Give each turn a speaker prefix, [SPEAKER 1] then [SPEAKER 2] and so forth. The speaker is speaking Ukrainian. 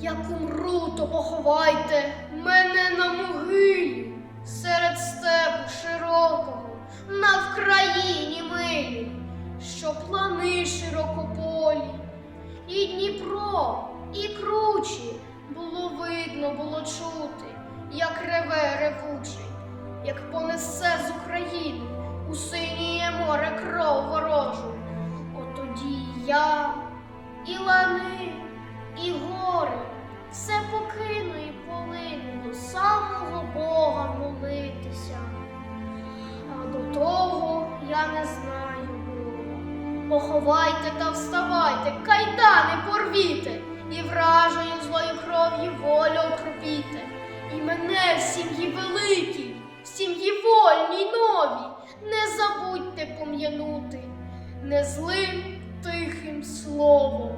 [SPEAKER 1] Як умру, то поховайте мене на могилі серед степу широкого, на Вкраїні милі, що плани широкополі, і Дніпро, і кручі було видно, було чути, як реве ревучий, як понесе з України у синіє море кров ворожу. От тоді і я, і лани, я не знаю було. Поховайте та вставайте, кайдани порвіте, і вражою злою кров'ю волю окропіте. І мене в сім'ї великій, в сім'ї вольній новій, не забудьте пом'янути не злим тихим словом.